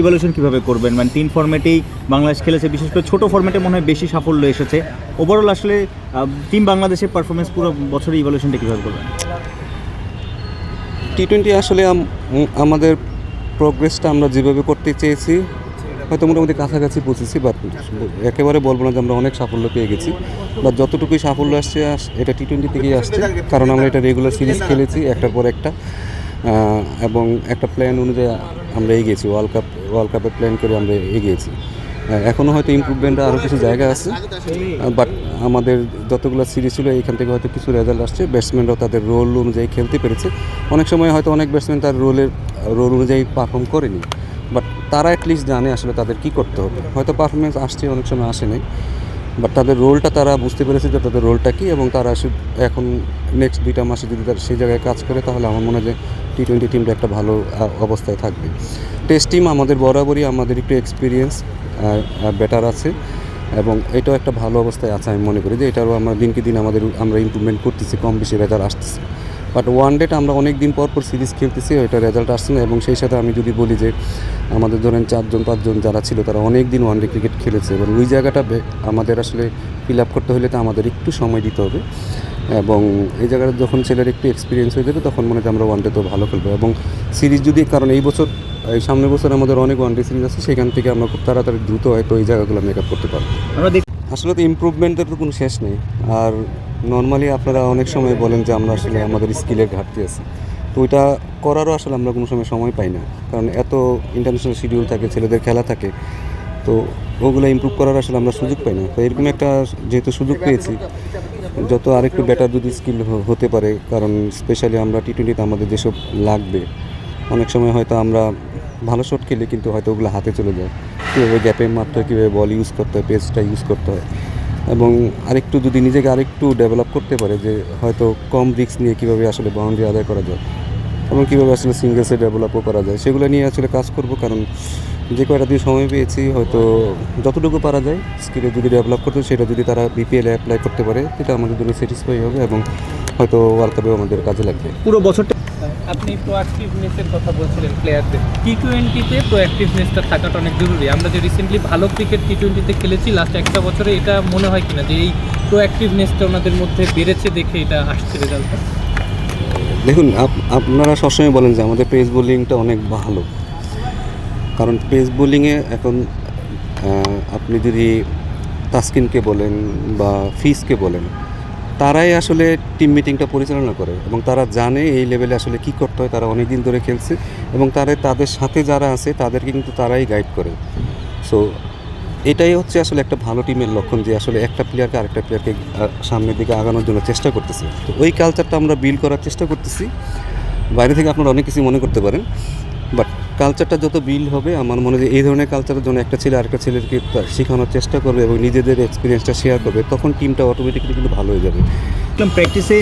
Evolution কীভাবে করবেন? মানে তিন ফরম্যাটেই বাংলাদেশ খেলেছে, বিশেষ করে ছোটো ফরম্যাটে মনে হয় বেশি সাফল্য এসেছে। ওভারঅল আসলে টিম বাংলাদেশের পারফরমেন্স পুরো বছরের ইভলিউশনটা কীভাবে করবেন টি টোয়েন্টি আসলে আমাদের প্রোগ্রেসটা আমরা যেভাবে করতে চেয়েছি, হয়তো মোটামুটি কাছাকাছি পৌঁছেছি বাট একেবারে বলব না যে আমরা অনেক সাফল্য পেয়ে গেছি। বা যতটুকুই সাফল্য আসছে এটা টি টোয়েন্টি থেকেই আসছে। কারণ আমরা এটা রেগুলার সিরিজ খেলেছি, একটার পর একটা। এবং একটা প্ল্যান অনুযায়ী আমরা এগিয়েছি ওয়ার্ল্ড কাপ ওয়ার্ল্ড কাপে প্ল্যান করে আমরা এগিয়েছি। এখনও হয়তো ইমপ্রুভমেন্টের আরও কিছু জায়গা আছে বাট আমাদের যতগুলো সিরিজ ছিল, এইখান থেকে হয়তো কিছু রেজাল্ট আসছে। ব্যাটসম্যানরাও তাদের রোল অনুযায়ী খেলতে পেরেছে। অনেক সময় হয়তো অনেক ব্যাটসম্যান তার রোলের রোল অনুযায়ী পারফর্ম করেনি বাট তারা অ্যাটলিস্ট জানে আসলে তাদের কী করতে হবে। হয়তো পারফরমেন্স আসছে, অনেক সময় আসে নাই। বাট তাদের রোলটা তারা বুঝতে পেরেছে যে তাদের রোলটা কী এবং তারা এখন নেক্সট দুইটা মাসে যদি তারা সেই জায়গায় কাজ করে, তাহলে আমার মনে হয় যে টি টোয়েন্টি টিমটা একটা ভালো অবস্থায় থাকবে। টেস্ট টিম আমাদের বরাবরই আমাদের একটু এক্সপিরিয়েন্স বেটার আছে এবং এটাও একটা ভালো অবস্থায় আছে আমি মনে করি যে এটারও আমরা দিনকে দিন আমাদের আমরা ইমপ্রুভমেন্ট করতেছি, কম বেশি বেটার আসতেছে। বাট ওয়ান ডেটা আমরা অনেক দিন পর পর সিরিজ খেলতেছি ওইটা রেজাল্ট আসছে না। এবং সেই সাথে আমি যদি বলি যে আমাদের ধরেন চারজন পাঁচজন যারা ছিল তারা অনেক দিন ওয়ান ডে ক্রিকেট খেলেছে। এবং ওই জায়গাটা আমাদের আসলে ফিল আপ করতে হলে তো আমাদের একটু সময় দিতে হবে। এবং এই জায়গাটা যখন ছেলের একটু এক্সপিরিয়েন্স হয়ে যাবে তখন মনে হয় আমরা ওয়ান ডে তো ভালো খেলব। এবং সিরিজ যদি কারণ এই বছর এই সামনের বছর আমাদের অনেক ওয়ান ডে সিরিজ আছে সেখান থেকে আমরা খুব তাড়াতাড়ি দ্রুত হয়তো এই জায়গাগুলো মেক আপ করতে পারব। আমরা আসলে তো ইমপ্রুভমেন্টের তো কোনো শেষ নেই। আর নর্মালি আপনারা অনেক সময় বলেন যে আমরা আসলে আমাদের স্কিলের ঘাটতি আছে। তো ওইটা করারও আসলে আমরা কোনো সময় সময় পাই না। কারণ এত ইন্টারন্যাশনাল শিডিউল থাকে, ছেলেদের খেলা থাকে, তো ওগুলো ইমপ্রুভ করার আসলে আমরা সুযোগ পাই না। তো এরকম একটা যেহেতু সুযোগ পেয়েছি, যত আরেকটু বেটার যদি স্কিল হতে পারে, কারণ স্পেশালি আমরা টি টোয়েন্টিতে আমাদের যেসব লাগবে, অনেক সময় হয়তো আমরা ভালো শট খেলে, কিন্তু হয়তো ওগুলো হাতে চলে যায়। কীভাবে গ্যাপে মারতে হয় কীভাবে বল ইউজ করতে হয় পেসটা ইউজ করতে হয়। এবং আরেকটু যদি নিজেকে আরেকটু ডেভেলপ করতে পারে যে হয়তো কম রিস্ক নিয়ে কীভাবে আসলে বাউন্ডারি আদায় করা যায় এবং কীভাবে আসলে সিঙ্গেলসে ডেভেলপও করা যায়, সেগুলো নিয়ে আসলে কাজ করব কারণ যে কয়টা দিয়ে সময় পেয়েছি হয়তো যতটুকু পারা যায় স্কিলে যদি ডেভেলপ করতে সেটা যদি তারা বিপিএলে অ্যাপ্লাই করতে পারে, সেটা আমাদের জন্য স্যাটিসফাই হবে এবং হয়তো ওয়ার্ল্ড কাপেও আমাদের কাজে লাগবে। পুরো বছরটা আপনি প্রোঅ্যাক্টিভনেসের কথা বলছিলেন প্লেয়ারদের টি টোয়েন্টিতে প্রোঅ্যাক্টিভনেসটা থাকাটা অনেক জরুরি। আমরা যে রিসেন্টলি ভালো ক্রিকেট টি টোয়েন্টিতে খেলেছি লাস্ট একটা বছরে এটা মনে হয় কিনা যে এই প্রোঅ্যাক্টিভনেসটা ওনাদের মধ্যে বেড়েছে দেখে এটা আসছে রেজাল্টটা দেখুন, আপ- আপনারা সবসময় বলেন যে আমাদের পেস বোলিংটা অনেক ভালো। কারণ পেস বোলিংয়ে এখন আপনি যদি তাসকিনকে বলেন বা ফিসকে বলেন তারাই আসলে টিম মিটিংটা পরিচালনা করে এবং তারা জানে এই লেভেলে আসলে কি করতে হয়, তারা অনেক দিন ধরে খেলছে এবং তারা তাদের সাথে যারা আছে তাদেরকে কিন্তু তারাই গাইড করে। সো এটাই হচ্ছে আসলে একটা ভালো টিমের লক্ষণ যে আসলে একটা প্লেয়ারকে আরেকটা প্লেয়ারকে সামনের দিকে আগানোর জন্য চেষ্টা করতেছে। তো ওই কালচারটা আমরা বিল্ড করার চেষ্টা করতেছি। বাইরে থেকে আপনারা অনেক কিছু মনে করতে পারেন। বাট কালচারটা যত বিল্ড হবে, আমার মনে হয় এই ধরনের কালচারের জন্য একটা ছেলে আরেকটা ছেলেকে শেখানোর চেষ্টা করবে এবং নিজেদের এক্সপিরিয়েন্সটা শেয়ার করবে, তখন টিমটা অটোমেটিক্যালি কিন্তু ভালো হয়ে যাবে। প্র্যাকটিসে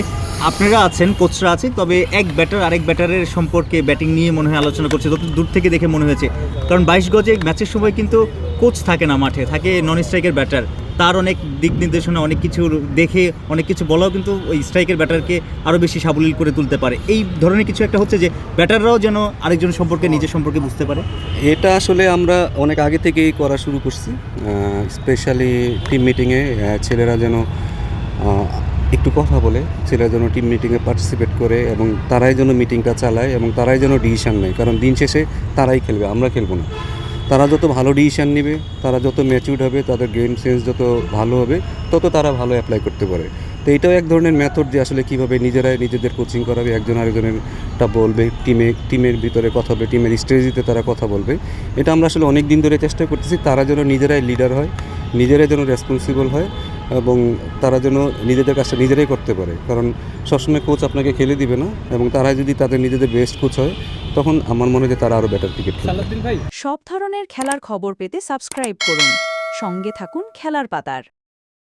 আপনারা আছেন কোচরা আছে তবে এক ব্যাটার আরেক ব্যাটারের সম্পর্কে ব্যাটিং নিয়ে মনে হয় আলোচনা করছে যত দূর থেকে দেখে মনে হয়েছে। কারণ বাইশ গজে ম্যাচের সময় কিন্তু কোচ থাকে না মাঠে, থাকে নন স্ট্রাইকের ব্যাটার তার অনেক দিক নির্দেশনা, অনেক কিছু দেখে, অনেক কিছু বলাও কিন্তু ওই স্ট্রাইকের ব্যাটারকে আরও বেশি সাবলীল করে তুলতে পারে। এই ধরনের কিছু একটা হচ্ছে যে, ব্যাটাররাও যেন আরেকজন সম্পর্কে, নিজের সম্পর্কে বুঝতে পারে। এটা আসলে আমরা অনেক আগে থেকেই করা শুরু করছি স্পেশালি টিম মিটিংয়ে ছেলেরা যেন একটু কথা বলে, ছেলেরা যেন টিম মিটিংয়ে পার্টিসিপেট করে এবং তারাই যেন মিটিংটা চালায় এবং তারাই যেন ডিসিশান নেয়, কারণ দিন শেষে তারাই খেলবে, আমরা খেলব না। তারা যত ভালো ডিসিশান নেবে, তারা যত ম্যাচিউড হবে, তাদের গেম সেন্স যত ভালো হবে, তত তারা ভালো অ্যাপ্লাই করতে পারে। তো এটাও এক ধরনের মেথড যে আসলে কীভাবে নিজেরাই নিজেদের কোচিং করাবে, একজন আরেকজনেরটা বলবে টিমে টিমের ভিতরে কথা বলবে টিমের স্ট্র্যাটেজিতে তারা কথা বলবে। এটা আমরা আসলে অনেক দিন ধরে চেষ্টা করতেছি, তারা যেন নিজেরাই লিডার হয়, নিজেরাই যেন রেসপন্সিবল হয় এবং তারা যেন নিজেদের কাজটা নিজেরাই করতে পারে। কারণ সবসময় কোচ আপনাকে খেলে দিবে না এবং তারা যদি তাদের নিজেদের বেস্ট কোচ হয় তখন আমার মনে হয় যে তারা আরও বেটার ক্রিকেট খেলবে। সব ধরনের খেলার খবর পেতে সাবস্ক্রাইব করুন। সঙ্গে থাকুন খেলার পাতার।